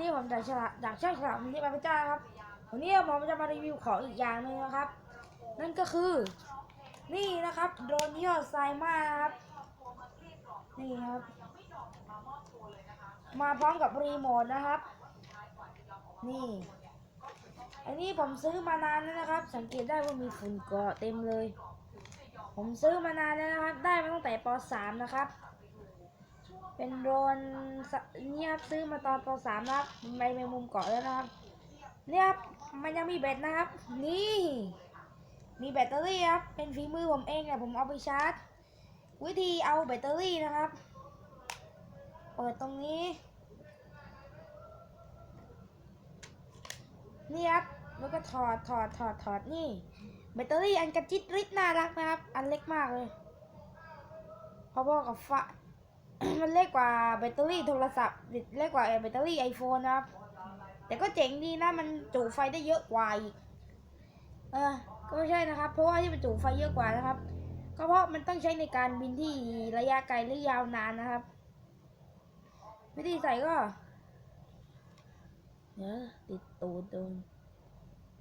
นี้ผมจากฉลาดจากช่างฉลาดวันนี้ไปพระเจ้าครับวันนี้ผมจะมารีวิวของอีกอย่างหนึ่งนะครับ นั่นก็คือ นี่นะครับโดรนยี่ห้อไซมาครับ นี่ครับ มาพร้อมกับรีโมทนะครับ นี่ อันนี้ผมซื้อมานานแล้วนะครับ สังเกตได้ว่ามีฝุ่นเกาะเต็มเลย ผมซื้อมานานแล้วนะครับ ได้มาตั้งแต่ป .3 นะครับ เป็นโดนเนี่ยครับซื้อมาตอนป .3 นะครับไปในมุมเกาะแล้วนะครับ เนี่ยครับมันยังมีแบตนะครับ นี่ มีแบตเตอรี่ครับ เป็นฝีมือผมเองเนี่ยผมเอาไปชาร์จ วิธีเอาแบตเตอรี่นะครับ เปิดตรงนี้ นี่ครับ แล้วก็ถอดถอดถอดถอดนี่ แบตเตอรี่อันกระจิตริดน่ารักนะครับ อันเล็กมากเลยพอๆกับฝา มันเล็กกว่าแบตเตอรี่โทรศัพท์เล็กกว่าแบตเตอรี่ไอโฟนนะครับ แต่ก็เจ๋งดีนะ มันจุไฟได้เยอะกว่าอีก เออ ก็ไม่ใช่นะครับ เพราะว่าที่มันจุไฟเยอะกว่านะครับ ก็เพราะมันต้องใช้ในการบินที่ระยะไกลหรือยาวนานนะครับ วิธีใส่ก็เดี๋ยวติดตูดโดน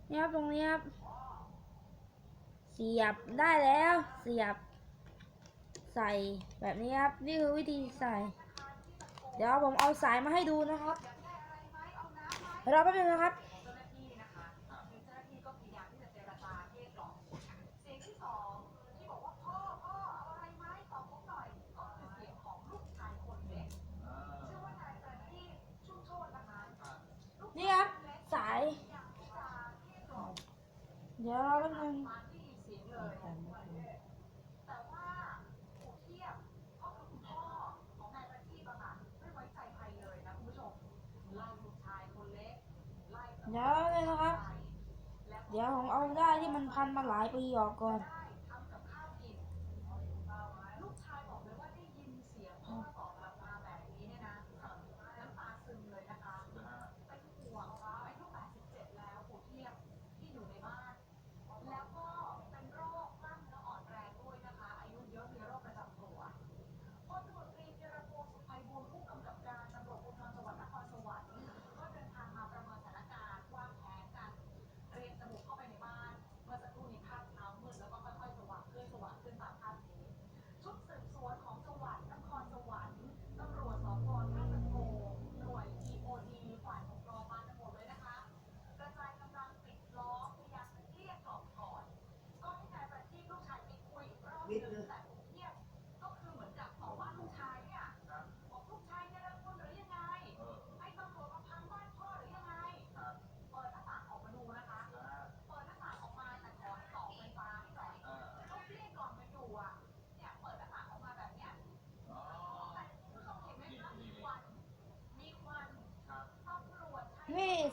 นี่ครับตรงนี้ครับ เสียบได้แล้ว เสียบ ใส่แบบนี้ครับ นี่คือวิธีใส่ เดี๋ยวผมเอาสายมาให้ดูนะครับรอแป๊บนึงนะครับนี่ครับ สาย เดี๋ยวรอแป๊บนึง เดี๋ยวเลยนะครับ เดี๋ยวผมเอาได้ที่มันพันมาหลายปีออกก่อน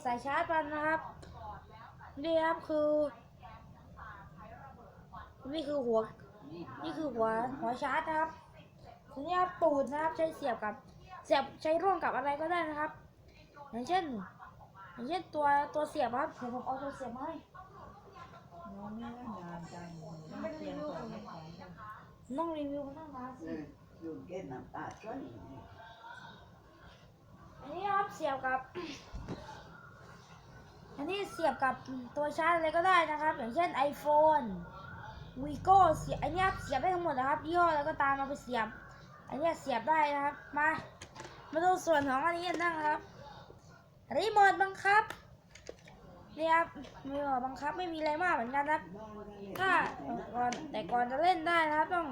สายชาร์จมันนะครับ นี่ครับคือ นี่คือหัว นี่คือหัวหัวชาร์จนะครับทีนี้ครับตูดนะครับใช้เสียบกับ เสียบใช้ร่วมกับอะไรก็ได้นะครับ อย่างเช่น อย่างเช่นตัวตัวเสียบครับผมผมเอาตัวเสียบมาให้น้องนี่งานจังไม่เตรียมของไม่ของต้องรีวิวมันต้องมาสิอยู่เก็บน้ำตาช่วยอันนี้ครับเสียบกับอันนี้ เสียบกับตัวชาร์จอะไรก็ได้นะครับ อย่างเช่น iPhone Vigo เสียบอันนี้เสียบได้ทั้งหมดนะครับยี่ห้อแล้วก็ตามมาไปเสียบ อันนี้เสียบได้นะครับ มา มาดูส่วนของอันนี้กันบ้างครับรีโมทบังคับนี่ครับรีโมทบังคับไม่มีอะไรมากเหมือนกันนะครับ ถ้าก่อนแต่ก่อนจะเล่นได้นะครับต้อง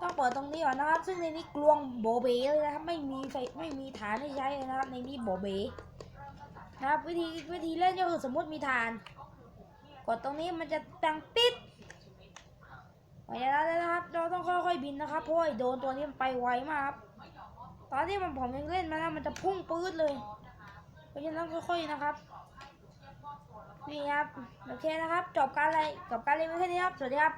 ต้องเปิดตรงนี้ก่อนนะครับ ซึ่งในนี้กลวงโบเบเลยนะครับ ไม่มีไฟไม่มีฐานให้ใช้นะครับ ในนี้โบเบ นะครับวิธีวิธีเล่นก็คือสมมติมีฐาน กดตรงนี้มันจะดังติดเพราะฉะนั้นนะครับ เราต้องค่อยๆบินนะครับเพราะว่าไอ้โดนตัวนี้มันไปไวมากครับตอนที่มันผมยังเล่นมานะมันจะพุ่งปื๊ดเลยเพราะฉะนั้นค่อยๆนะครับนี่ครับโอเคนะครับจบการอะไรจบการเล่นแค่นี้ครับสวัสดีครับ